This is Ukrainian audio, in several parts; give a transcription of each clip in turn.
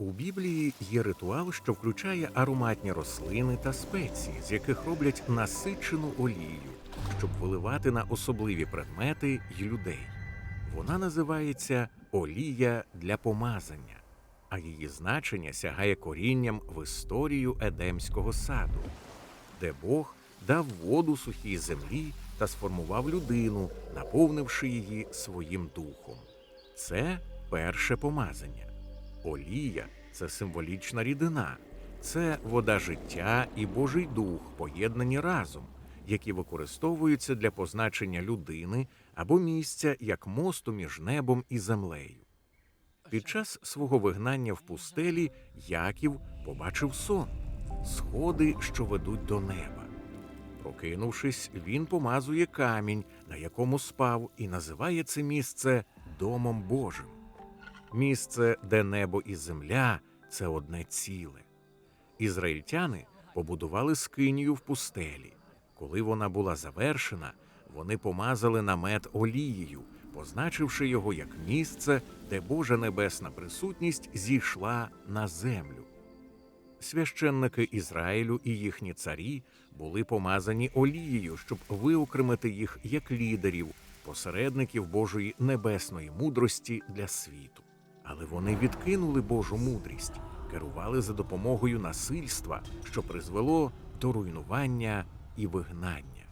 У Біблії є ритуал, що включає ароматні рослини та спеції, з яких роблять насичену олію, щоб виливати на особливі предмети й людей. Вона називається олія для помазання, а її значення сягає корінням в історію Едемського саду, де Бог дав воду сухій землі та сформував людину, наповнивши її своїм духом. Це перше помазання. Олія це символічна рідина, це вода життя і Божий дух, поєднані разом, які використовуються для позначення людини або місця як мосту між небом і землею. Під час свого вигнання в пустелі Яків побачив сон сходи, що ведуть до неба. Прокинувшись, він помазує камінь, на якому спав, і називає це місце Домом Божим. Місце, де небо і земля це одне ціле. Ізраїльтяни побудували скинію в пустелі. Коли вона була завершена, вони помазали намет олією, позначивши його як місце, де Божа небесна присутність зійшла на землю. Священники Ізраїлю і їхні царі були помазані олією, щоб виокремити їх як лідерів, посередників Божої небесної мудрості для світу. Але вони відкинули Божу мудрість, керували за допомогою насильства, що призвело до руйнування і вигнання.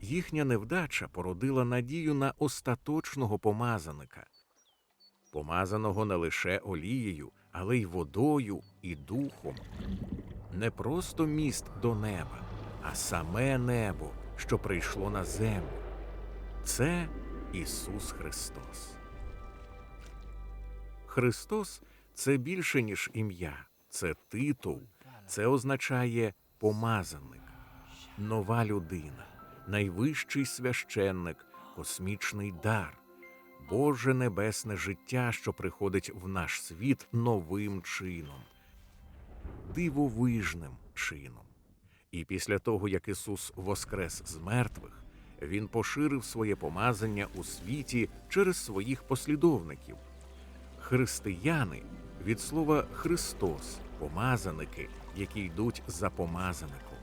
Їхня невдача породила надію на остаточного помазаника, помазаного не лише олією, але й водою і духом. Не просто міст до неба, а саме небо, що прийшло на землю. Це Ісус Христос. Христос це більше, ніж ім'я, це титул, це означає помазаник, нова людина, найвищий священник, космічний дар, Боже небесне життя, що приходить в наш світ новим чином, дивовижним чином. І після того, як Ісус воскрес з мертвих, Він поширив своє помазання у світі через своїх послідовників. Християни від слова Христос, помазаники, які йдуть за помазаником.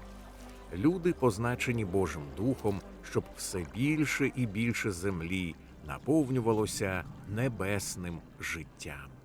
Люди, позначені Божим Духом, щоб все більше і більше землі наповнювалося небесним життям.